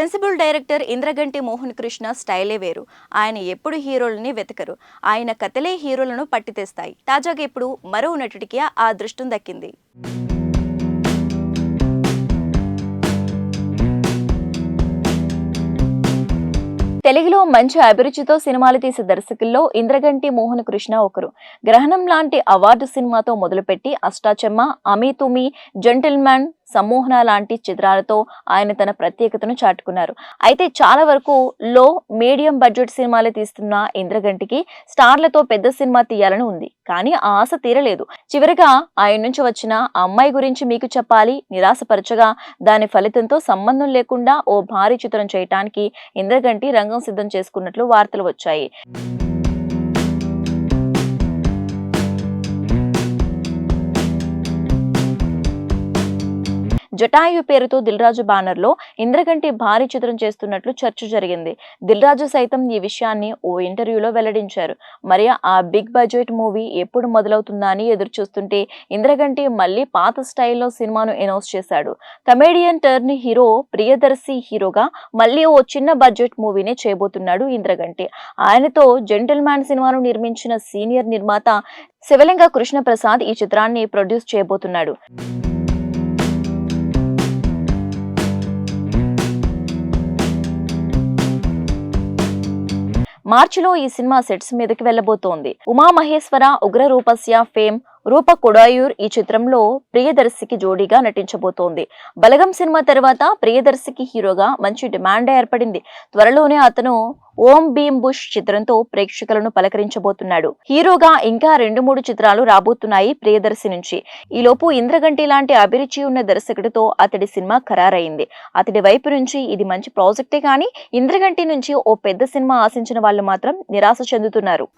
Sensible director Indraganti Mohan Krishna స్టైలే వేరు. ఆయన ఎప్పుడు హీరోలని వెతకరు. ఆయన కథలే హీరోలను పట్టితేస్తాయి. తాజాగా ఇప్పుడు మరో నటుడికి ఆ అదృష్టం దక్కింది. తెలుగులో మంచి అభిరుచితో సినిమాలు తీసే దర్శకుల్లో ఇంద్రగంటి మోహన్ కృష్ణ ఒకరు. గ్రహణం లాంటి అవార్డు సినిమాతో మొదలుపెట్టి అష్టాచెమ్మ అమీ తుమి జెంటిల్మ్యాన్ సమ్మోహన లాంటి చిత్రాలతో ఆయన తన ప్రత్యేకతను చాటుకున్నారు. అయితే చాలా వరకు లో మీడియం బడ్జెట్ సినిమాలు తీస్తున్న ఇంద్రగంటికి స్టార్లతో పెద్ద సినిమా తీయాలని ఉంది. కానీ ఆ ఆశ తీరలేదు. చివరిగా ఆయన నుంచి వచ్చిన అమ్మాయి గురించి మీకు చెప్పాలి నిరాశపరచగా దాని ఫలితంతో సంబంధం లేకుండా ఓ భారీ చిత్రం చేయటానికి ఇంద్రగంటి రంగం సిద్ధం చేసుకున్నట్లు వార్తలు వచ్చాయి. జటాయు పేరుతో దిల్రాజు బ్యానర్లో ఇంద్రగంటి భారీ చిత్రం చేస్తున్నట్లు చర్చ జరిగింది. దిల్రాజు సైతం ఈ విషయాన్ని ఓ ఇంటర్వ్యూలో వెల్లడించారు. మరి ఆ బిగ్ బడ్జెట్ మూవీ ఎప్పుడు మొదలవుతుందా అని ఎదురు చూస్తుంటే ఇంద్రగంటి మళ్ళీ పాత స్టైల్లో సినిమాను అనౌన్స్ చేశాడు. కమేడియన్ టర్న్ హీరో ప్రియదర్శి హీరోగా మళ్ళీ ఓ చిన్న బడ్జెట్ మూవీనే చేయబోతున్నాడు ఇంద్రగంటి. ఆయనతో జెంటిల్ మ్యాన్ సినిమాను నిర్మించిన సీనియర్ నిర్మాత శివలింగ కృష్ణప్రసాద్ ఈ చిత్రాన్ని ప్రొడ్యూస్ చేయబోతున్నాడు. మార్చిలో ఈ సినిమా సెట్స్ మీదకి వెళ్ళబోతోంది ఉమా మహేశ్వర ఉగ్ర రూపస్య ఫేమ్ రూప కొడాయూర్ ఈ చిత్రంలో ప్రియదర్శికి జోడీగా నటించబోతోంది. బలగం సినిమా తర్వాత ప్రియదర్శికి హీరోగా మంచి డిమాండ్ ఏర్పడింది. త్వరలోనే అతను ఓం భీమ్ బుష్ చిత్రంతో ప్రేక్షకులను పలకరించబోతున్నాడు. హీరోగా ఇంకా రెండు మూడు చిత్రాలు రాబోతున్నాయి ప్రియదర్శి నుంచి. ఈలోపు ఇంద్రగంటి లాంటి అభిరుచి ఉన్న దర్శకుడితో అతడి సినిమా ఖరారైంది. అతడి వైపు నుంచి ఇది మంచి ప్రాజెక్టే కానీ ఇంద్రగంటి నుంచి ఓ పెద్ద సినిమా ఆశించిన వాళ్ళు మాత్రం నిరాశ చెందుతున్నారు.